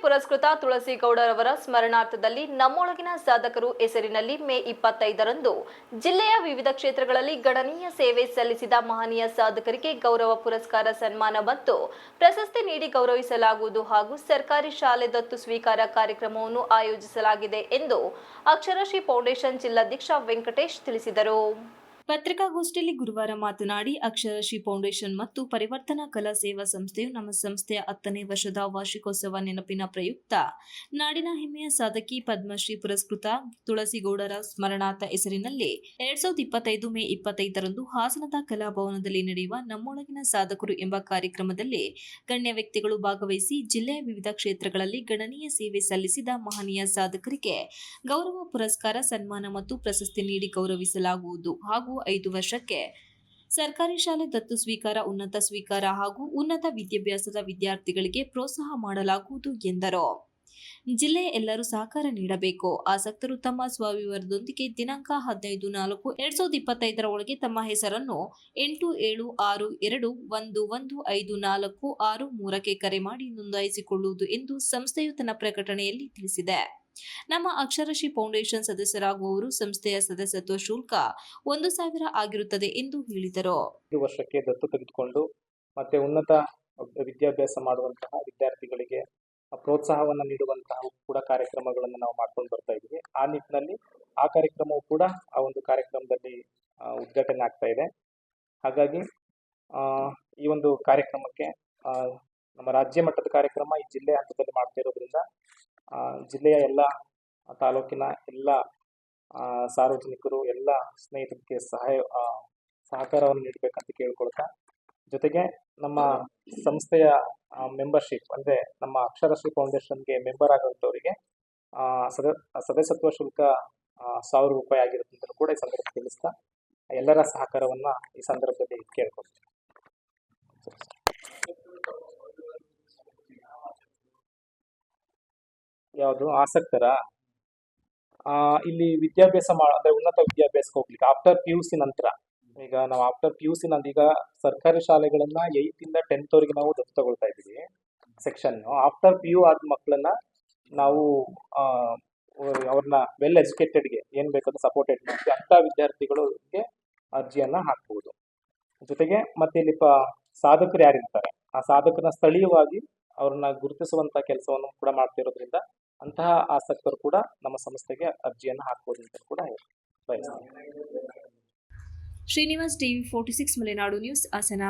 ಪುರಸ್ಕೃತ ತುಳಸಿ ಗೌಡರವರ ಸ್ಮರಣಾರ್ಥದಲ್ಲಿ ನಮ್ಮೊಳಗಿನ ಸಾಧಕರು ಹೆಸರಿನಲ್ಲಿ ಮೇ ಇಪ್ಪತ್ತೈದರಂದು ಜಿಲ್ಲೆಯ ವಿವಿಧ ಕ್ಷೇತ್ರಗಳಲ್ಲಿ ಗಣನೀಯ ಸೇವೆ ಸಲ್ಲಿಸಿದ ಮಹನೀಯ ಸಾಧಕರಿಗೆ ಗೌರವ ಪುರಸ್ಕಾರ ಸನ್ಮಾನ ಮತ್ತು ಪ್ರಶಸ್ತಿ ನೀಡಿ ಗೌರವಿಸಲಾಗುವುದು ಹಾಗೂ ಸರ್ಕಾರಿ ಶಾಲೆ ದತ್ತು ಸ್ವೀಕಾರ ಕಾರ್ಯಕ್ರಮವನ್ನು ಆಯೋಜಿಸಲಾಗಿದೆ ಎಂದು ಅಕ್ಷರಶ್ರೀ ಫೌಂಡೇಶನ್ ಜಿಲ್ಲಾಧ್ಯಕ್ಷ ವೆಂಕಟೇಶ್ ತಿಳಿಸಿದರು. ಪತ್ರಿಕಾಗೋಷ್ಠಿಯಲ್ಲಿ ಗುರುವಾರ ಮಾತನಾಡಿ ಅಕ್ಷರಶ್ರೀ ಫೌಂಡೇಶನ್ ಮತ್ತು ಪರಿವರ್ತನಾ ಕಲಾ ಸೇವಾ ಸಂಸ್ಥೆಯು ನಮ್ಮ ಸಂಸ್ಥೆಯ ಹತ್ತನೇ ವರ್ಷದ ವಾರ್ಷಿಕೋತ್ಸವ ನೆನಪಿನ ಪ್ರಯುಕ್ತ. ನಾಡಿನ ಹೆಮ್ಮೆಯ ಸಾಧಕಿ ಪದ್ಮಶ್ರೀ ಪುರಸ್ಕೃತ ತುಳಸಿಗೌಡರ ಸ್ಮರಣಾರ್ಥ ಹೆಸರಿನಲ್ಲಿ ಎರಡ್ ಸಾವಿರದ ಇಪ್ಪತ್ತೈದು ಮೇ ಇಪ್ಪತ್ತೈದರಂದು ಹಾಸನದ ಕಲಾಭವನದಲ್ಲಿ ನಡೆಯುವ ನಮ್ಮೊಳಗಿನ ಸಾಧಕರು ಎಂಬ ಕಾರ್ಯಕ್ರಮದಲ್ಲಿ ಗಣ್ಯ ವ್ಯಕ್ತಿಗಳು ಭಾಗವಹಿಸಿ ಜಿಲ್ಲೆಯ ವಿವಿಧ ಕ್ಷೇತ್ರಗಳಲ್ಲಿ ಗಣನೀಯ ಸೇವೆ ಸಲ್ಲಿಸಿದ ಮಹನೀಯ ಸಾಧಕರಿಗೆ ಗೌರವ, ಪುರಸ್ಕಾರ, ಸನ್ಮಾನ ಮತ್ತು ಪ್ರಶಸ್ತಿ ನೀಡಿ ಗೌರವಿಸಲಾಗುವುದು. ಹಾಗೂ ಐದು ವರ್ಷಕ್ಕೆ. ಸರ್ಕಾರಿ ಶಾಲೆ ದತ್ತು ಸ್ವೀಕಾರ, ಉನ್ನತ ಸ್ವೀಕಾರ ಹಾಗೂ ಉನ್ನತ ವಿದ್ಯಾಭ್ಯಾಸದ ವಿದ್ಯಾರ್ಥಿಗಳಿಗೆ ಪ್ರೋತ್ಸಾಹ ಮಾಡಲಾಗುವುದು ಎಂದರು. ಜಿಲ್ಲೆಯ ಎಲ್ಲರೂ ಸಹಕಾರ ನೀಡಬೇಕು. ಆಸಕ್ತರು ತಮ್ಮ ಸ್ವವಿವರದೊಂದಿಗೆ ದಿನಾಂಕ ಹದಿನೈದು ನಾಲ್ಕು ಎರಡ್ ಸಾವಿರದ ಇಪ್ಪತ್ತೈದರ ಒಳಗೆ ತಮ್ಮ ಹೆಸರನ್ನು ಎಂಟು ಏಳು ಆರು ಎರಡು ಒಂದು ಒಂದು ಐದು ನಾಲ್ಕು ಆರು ಮೂರಕ್ಕೆ ಕರೆ ಮಾಡಿ ನೋಂದಾಯಿಸಿಕೊಳ್ಳುವುದು ಎಂದು ಸಂಸ್ಥೆಯು ತನ್ನ ಪ್ರಕಟಣೆಯಲ್ಲಿ ತಿಳಿಸಿದೆ. ನಮ್ಮ ಅಕ್ಷರಶಿ ಫೌಂಡೇಶನ್ ಸದಸ್ಯರಾಗುವವರು ಸಂಸ್ಥೆಯ ಸದಸ್ಯತ್ವ ಶುಲ್ಕ ಒಂದು ಸಾವಿರ ಆಗಿರುತ್ತದೆ ಎಂದು ಹೇಳಿದರು. ಐದು ವರ್ಷಕ್ಕೆ ದತ್ತು ತೆಗೆದುಕೊಂಡು ಮತ್ತೆ ಉನ್ನತ ವಿದ್ಯಾಭ್ಯಾಸ ಮಾಡುವಂತಹ ವಿದ್ಯಾರ್ಥಿಗಳಿಗೆ ಪ್ರೋತ್ಸಾಹವನ್ನು ನೀಡುವಂತಹ ಕೂಡ ಕಾರ್ಯಕ್ರಮಗಳನ್ನು ನಾವು ಮಾಡ್ಕೊಂಡು ಬರ್ತಾ ಇದ್ದೀವಿ. ಆ ನಿಟ್ಟಿನಲ್ಲಿ ಆ ಕಾರ್ಯಕ್ರಮವು ಕೂಡ ಆ ಒಂದು ಕಾರ್ಯಕ್ರಮದಲ್ಲಿ ಉದ್ಘಾಟನೆ ಆಗ್ತಾ ಇದೆ. ಹಾಗಾಗಿ ಆ, ಈ ಒಂದು ಕಾರ್ಯಕ್ರಮಕ್ಕೆ ಆ, ನಮ್ಮ ರಾಜ್ಯ ಮಟ್ಟದ ಕಾರ್ಯಕ್ರಮ ಈ ಜಿಲ್ಲೆ ಹಂತದಲ್ಲಿ ಮಾಡ್ತಾ ಇರೋದ್ರಿಂದ ಜಿಲ್ಲೆಯ ಎಲ್ಲ ತಾಲೂಕಿನ ಎಲ್ಲ ಸಾರ್ವಜನಿಕರು, ಎಲ್ಲ ಸ್ನೇಹಿತರಿಗೆ ಸಹಾಯ ಸಹಕಾರವನ್ನು ನೀಡಬೇಕಂತ ಕೇಳ್ಕೊಳ್ತಾ, ಜೊತೆಗೆ ನಮ್ಮ ಸಂಸ್ಥೆಯ ಮೆಂಬರ್ಶಿಪ್ ಅಂದರೆ ನಮ್ಮ ಅಕ್ಷರಶ್ರೀ ಫೌಂಡೇಶನ್ಗೆ ಮೆಂಬರ್ ಆಗುವಂಥವರಿಗೆ ಸದ, ಸದಸ್ಯತ್ವ ಶುಲ್ಕ ಸಾವಿರ ರೂಪಾಯಿ ಆಗಿರುತ್ತೆ ಕೂಡ ಈ ಸಂದರ್ಭ ತಿಳಿಸ್ತಾ, ಎಲ್ಲರ ಸಹಕಾರವನ್ನು ಈ ಸಂದರ್ಭದಲ್ಲಿ ಕೇಳ್ಕೊಳ್ತೀನಿ. ಯಾವುದು? ಆಸಕ್ತರ. ಇಲ್ಲಿ ವಿದ್ಯಾಭ್ಯಾಸ ಮಾ ಅಂದ್ರೆ ಉನ್ನತ ವಿದ್ಯಾಭ್ಯಾಸಕ್ಕೆ ಹೋಗ್ಲಿಕ್ಕೆ ಆಫ್ಟರ್ ಪಿ ಯು ಸಿ ನಂತರ. ಈಗ ನಾವು ಆಫ್ಟರ್ ಪಿ ಯು ಸಿ ಈಗ ಸರ್ಕಾರಿ ಶಾಲೆಗಳನ್ನ ಏಯ್ತ್ ಇಂದ ಟೆಂತ್ ವರೆಗೆ ನಾವು ದತ್ತು ತಗೊಳ್ತಾ ಇದ್ದೀವಿ ಸೆಕ್ಷನ್ ಆಫ್ಟರ್ ಪಿ ಯು ಆದ ಮಕ್ಕಳನ್ನ ನಾವು ಅವ್ರನ್ನ ವೆಲ್ ಎಜುಕೇಟೆಡ್ಗೆ ಏನ್ ಅಂತ ಸಪೋರ್ಟೆಡ್ ಮಾಡ್ತೀವಿ ಅಂತ ವಿದ್ಯಾರ್ಥಿಗಳಿಗೆ ಅರ್ಜಿಯನ್ನ ಹಾಕ್ಬಹುದು ಜೊತೆಗೆ ಮತ್ತೆ ಇಲ್ಲಿ ಪ, ಸಾಧಕರು ಯಾರಿರ್ತಾರೆ? ಆ ಸಾಧಕನ ಸ್ಥಳೀಯವಾಗಿ ಅವ್ರನ್ನ ಗುರುತಿಸುವಂತ ಕೆಲಸವನ್ನು ಕೂಡ ಮಾಡ್ತಿರೋದ್ರಿಂದ ಅಂತಹ ಆಸಕ್ತರು ಕೂಡ ನಮ್ಮ ಸಂಸ್ಥೆಗೆ ಅರ್ಜಿಯನ್ನು ಹಾಕಬಹುದು ಅಂತ ಕೂಡ ಬಯಸ್ತೀನಿ. Srinivas TV forty six Malenadu news Hassan.